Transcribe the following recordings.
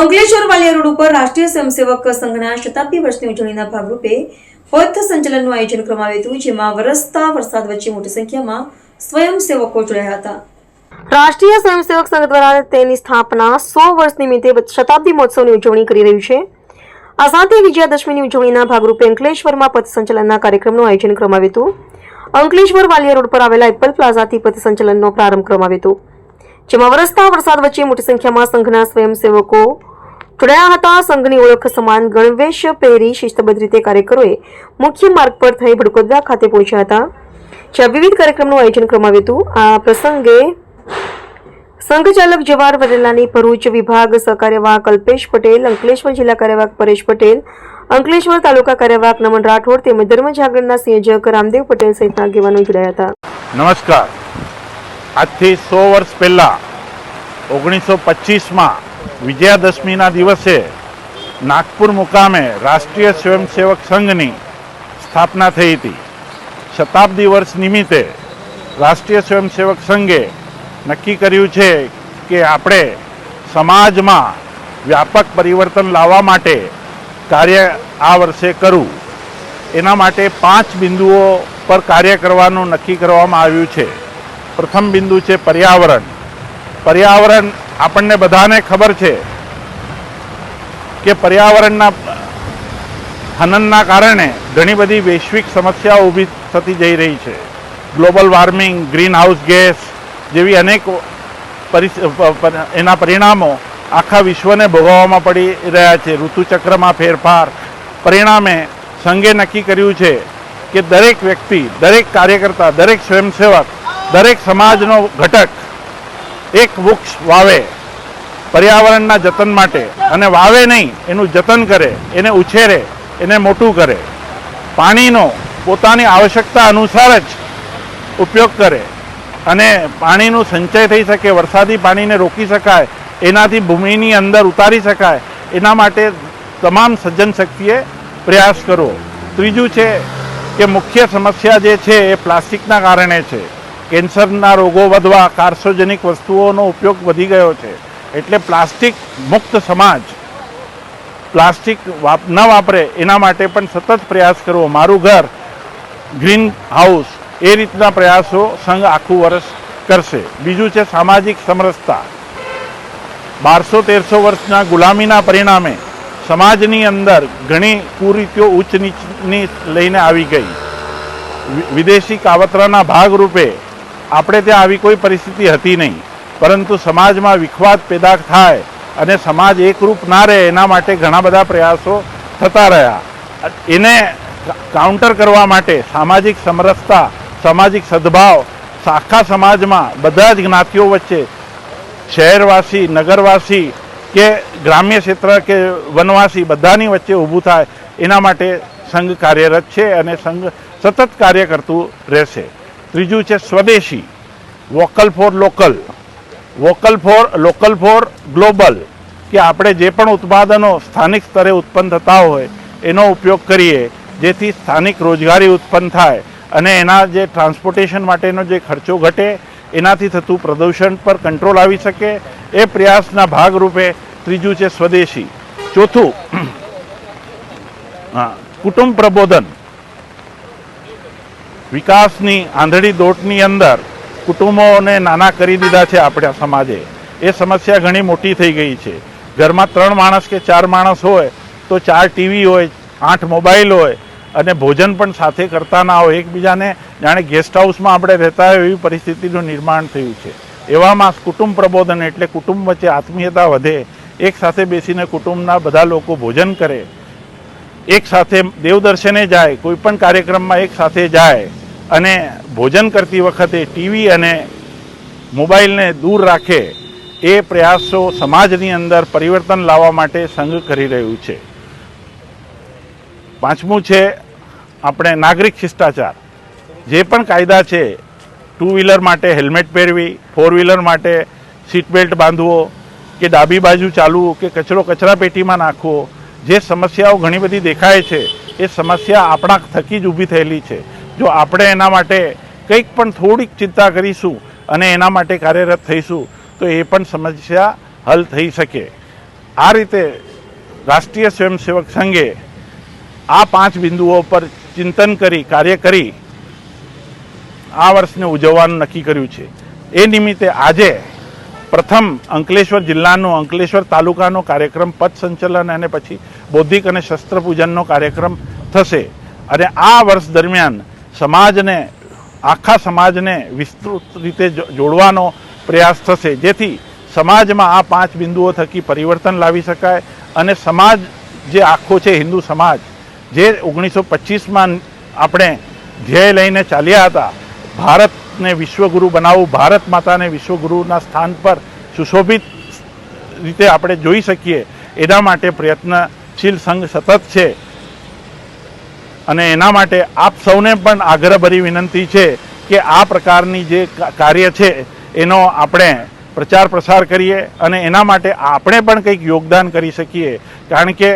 Ankleshwar Valia road ઉપર રાષ્ટ્રીય સ્વયંસેવક સંઘના શતાબ્દી વર્ષની ઉજવણીના ભાગરૂપે પથ સંચલનનું આયોજન કરવામાં આવ્યું હતું, જેમાં વરસતા વરસાદ વચ્ચે મોટી સંખ્યામાં સ્વયંસેવકો જોડાયા હતા. રાષ્ટ્રીય સ્વયંસેવક સંઘ દ્વારા તેની સ્થાપના સો વર્ષ નિમિત્તે શતાબ્દી મહોત્સવની ઉજવણી કરી રહ્યું છે. આ સાથે વિજયાદશમીની ઉજવણીના ભાગરૂપે અંકલેશ્વરમાં પથ સંચલનના કાર્યક્રમનું આયોજન કરવામાં આવ્યું હતું. અંકલેશ્વર વાલિયા રોડ પર આવેલા એપલ પ્લાઝાથી પથ સંચલનનો પ્રારંભ કરવામાં આવ્યો હતો. જેમાં વરસતા વરસાદ વચ્ચે મોટી સંખ્યામાં સંઘના સ્વયંસેવકો જોડાયા હતા. સંઘની ઓળખ સમાન ગણવેશ પહેરી શિસ્તબદ્ધ રીતે કાર્યકરોએ મુખ્ય માર્ગ પર થઈ ભડકોદરા ખાતે પહોંચ્યા હતા. જ્યાં વિવિધ કાર્યક્રમનું આયોજન કરવામાં આવ્યું હતું. આ પ્રસંગે સંઘચાલક જવાહર વરેલાની ભરૂચ વિભાગ સહકાર્યવાહક અલ્પેશ પટેલ, અંકલેશ્વર જિલ્લા કાર્યવાહક પરેશ પટેલ, અંકલેશ્વર તાલુકા કાર્યવાહક નમન રાઠોડ તેમજ ધર્મ જાગરણના સંયોજક રામદેવ પટેલ સહિતના આગેવાનો જોડાયા હતા. નમસ્કાર. આજથી સો વર્ષ પહેલાં ઓગણીસો પચીસમાં વિજયાદશમીના દિવસે નાગપુર મુકામે રાષ્ટ્રીય સ્વયંસેવક સંઘની સ્થાપના થઈ હતી. શતાબ્દી વર્ષ નિમિત્તે રાષ્ટ્રીય સ્વયંસેવક સંઘે નક્કી કર્યું છે કે આપણે સમાજમાં વ્યાપક પરિવર્તન લાવવા માટે કાર્ય આ વર્ષે કરવું. એના માટે પાંચ બિંદુઓ પર કાર્ય કરવાનું નક્કી કરવામાં આવ્યું છે. પ્રથમ બિંદુ છે પર્યાવરણ. પર્યાવરણ આપણને બધાને ખબર છે કે પર્યાવરણના હનનના કારણે ઘણી બધી વૈશ્વિક સમસ્યાઓ ઊભી થતી જઈ રહી છે. Global warming green house gas જેવી અનેક એના પરિણામો આખા વિશ્વને ભોગવવામાં પડી રહ્યા છે. ઋતુચક્રમાં ફેરફાર પરિણામે સંઘે નક્કી કર્યું છે કે દરેક વ્યક્તિ, દરેક કાર્યકર્તા, દરેક સ્વયંસેવક, દરેક સમાજનો ઘટક એક વૃક્ષ વાવે, પર્યાવરણના જતન માટે, અને વાવે નહીં, એનું જતન કરે, એને ઉછેરે, એને મોટું કરે. પાણીનો પોતાની આવશ્યકતા અનુસાર જ ઉપયોગ કરે, અને પાણીનું સંચય થઈ શકે, વરસાદી પાણીને રોકી શકાય, એનાથી ભૂમિની અંદર ઉતારી શકાય, એના માટે તમામ સજ્જન શક્તિએ પ્રયાસ કરવો. ત્રીજું છે કે મુખ્ય સમસ્યા જે છે એ પ્લાસ્ટિકના કારણે છે. કેન્સરના રોગો વધવા કાર્સોજનિક વસ્તુઓનો ઉપયોગ વધી ગયો છે. એટલે પ્લાસ્ટિક મુક્ત સમાજ, પ્લાસ્ટિક ન વાપરે એના માટે પણ સતત પ્રયાસ કરવો. મારું ઘર ગ્રીન હાઉસ એ રીતના પ્રયાસો સંઘ આખું વર્ષ કરશે. બીજું છે સામાજિક સમરસતા. બારસો તેરસો વર્ષના ગુલામીના પરિણામે સમાજની અંદર ઘણી કુરીતિઓ ઉચ્ચ નીચની લઈને આવી ગઈ. વિદેશી કાવતરાના ભાગરૂપે આપણે ત્યાં આવી કોઈ પરિસ્થિતિ હતી નહીં. પરંતુ સમાજમાં વિખવાદ પેદા થાય અને સમાજ એકરૂપ ના રહે એના માટે ઘણા બધા પ્રયાસો થતા રહ્યા. એને કાઉન્ટર કરવા માટે સામાજિક સમરસતા, સામાજિક સદભાવ, આખા સમાજમાં બધા જ જ્ઞાતિઓ વચ્ચે શહેરવાસી, નગરવાસી કે ગ્રામ્ય ક્ષેત્ર કે વનવાસી બધાની વચ્ચે ઊભું થાય એના માટે સંઘ કાર્યરત છે અને સંઘ સતત કાર્ય કરતું રહેશે. ત્રીજું છે સ્વદેશી. Vocal for local vocal for local for global કે આપણે જે પણ ઉત્પાદનો સ્થાનિક સ્તરે ઉત્પન્ન થતા હોય, એનો ઉપયોગ કરીએ, જેથી સ્થાનિક રોજગારી ઉત્પન્ન થાય અને એના જે ટ્રાન્સપોર્ટેશન માટેનો જે ખર્ચો ઘટે, એનાથી થતું પ્રદૂષણ પર કંટ્રોલ આવી શકે. એ પ્રયાસના ભાગરૂપે ત્રીજું છે સ્વદેશી. ચોથું કુટુંબ પ્રબોધન. વિકાસની આંધળી દોટની અંદર કુટુંબોને નાના કરી દીધા છે આપણા સમાજે. એ સમસ્યા ઘણી મોટી થઈ ગઈ છે. ઘરમાં ત્રણ માણસ કે ચાર માણસ હોય તો ચાર ટીવી હોય, આઠ મોબાઈલ હોય અને ભોજન પણ સાથે કરતા ના હોય. એકબીજાને જાણે ગેસ્ટ હાઉસમાં આપણે રહેતા હોય એવી પરિસ્થિતિનું નિર્માણ થયું છે. એવામાં કુટુંબ પ્રબોધન એટલે કુટુંબ વચ્ચે આત્મીયતા વધે. એક સાથે બેસીને કુટુંબના બધા લોકો ભોજન કરે. એક સાથે દેવદર્શને જાય, કોઈ પણ કાર્યક્રમમાં એક સાથે જાય અને ભોજન કરતી વખતે ટીવી અને મોબાઈલને દૂર રાખે, એ પ્રયાસો સમાજની અંદર પરિવર્તન લાવવા માટે સંઘ કરી રહ્યું છે. પાંચમું છે આપણે નાગરિક શિષ્ટાચાર. જે પણ કાયદા છે ટુ વ્હીલર માટે હેલ્મેટ પહેરવી ફોર વ્હીલર માટે સીટ બેલ્ટ બાંધવો, કે ડાબી બાજુ ચાલવું, કે કચરો કચરા પેટીમાં નાખવો જે સમસ્યાઓ ઘણી બધી દેખાય છે, એ સમસ્યા આપણા થકી જ ઊભી થયેલી છે. જો આપણે એના માટે કંઈક પણ થોડીક ચિંતા કરીશું અને એના માટે કાર્યરત થઈશું, તો એ પણ સમસ્યા હલ થઈ શકે. આ રીતે રાષ્ટ્રીય સ્વયંસેવક સંઘે આ પાંચ બિંદુઓ પર ચિંતન કરી, કાર્ય કરી આ વર્ષને ઉજવવાનું નક્કી કર્યું છે. એ નિમિત્તે આજે પ્રથમ અંકલેશ્વર જિલ્લાનો, અંકલેશ્વર તાલુકાનો કાર્યક્રમ પથ સંચલન અને પછી બૌદ્ધિક અને શસ્ત્ર પૂજનનો કાર્યક્રમ થશે. અને આ વર્ષ દરમિયાન સમાજને, આખા સમાજને વિસ્તૃત રીતે જોડવાનો પ્રયાસ થશે. જેથી સમાજમાં આ પાંચ બિંદુઓ થકી પરિવર્તન લાવી શકાય અને સમાજ જે આખો છે, હિન્દુ સમાજ, જે ઓગણીસો પચીસમાં આપણે ધ્યેય લઈને ચાલ્યા હતા ભારતને વિશ્વગુરુ બનાવવું ભારત માતાને વિશ્વગુરુના સ્થાન પર સુશોભિત રીતે આપણે જોઈ શકીએ, એના માટે પ્રયત્નશીલ સંઘ સતત છે. અને એના માટે આપ સૌને પણ આગ્રહભરી વિનંતી છે કે આ પ્રકારની જે કાર્ય છે, એનો આપણે પ્રચાર પ્રસાર કરીએ અને એના માટે આપણે પણ કંઈક યોગદાન કરી શકીએ. કારણ કે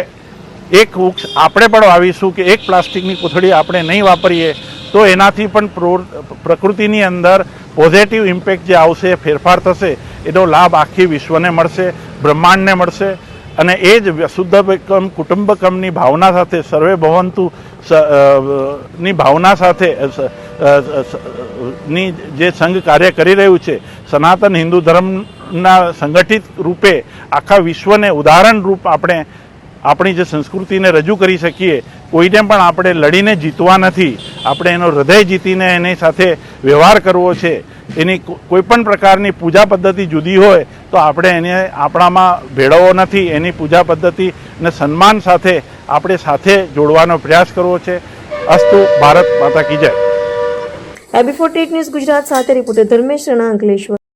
એક વૃક્ષ આપણે પણ વાવીશું કે એક પ્લાસ્ટિકની કોથળી આપણે નહીં વાપરીએ તો એનાથી પણ પ્રો- પ્રકૃતિની અંદર પોઝિટિવ ઇમ્પેક્ટ જે આવશે, ફેરફાર થશે, એનો લાભ આખી વિશ્વને મળશે, બ્રહ્માંડને મળશે. અને એ જ શુદ્ધકમ કુટુંબકમની ભાવના સાથે, સર્વે ભવંતુ ની ભાવના સાથે ની જે સંઘ કાર્ય કરી રહ્યું છે, સનાતન હિન્દુ ધર્મના સંગઠિત રૂપે આખા વિશ્વને ઉદાહરણ રૂપ આપણે આપણી જે સંસ્કૃતિને રજૂ કરી શકીએ, કોઈને પણ આપણે લડીને જીતવા નથી. આપણે એનો હૃદય જીતીને એની સાથે વ્યવહાર કરવો છે. એની કોઈ પણ પ્રકારની પૂજા પદ્ધતિ જુદી હોય, તો આપણે એને આપણામાં ભેળવવો નથી. એની પૂજા પદ્ધતિ અને સન્માન સાથે આપણે સાથે જોડવાનો પ્રયાસ કરવો છે. અસ્તુ ભારત માતા કી જય. એબી ફોર્ટી ન્યૂઝ ગુજરાત સાથે રિપોર્ટર ધર્મેશ રણા અંકલેશ્વર.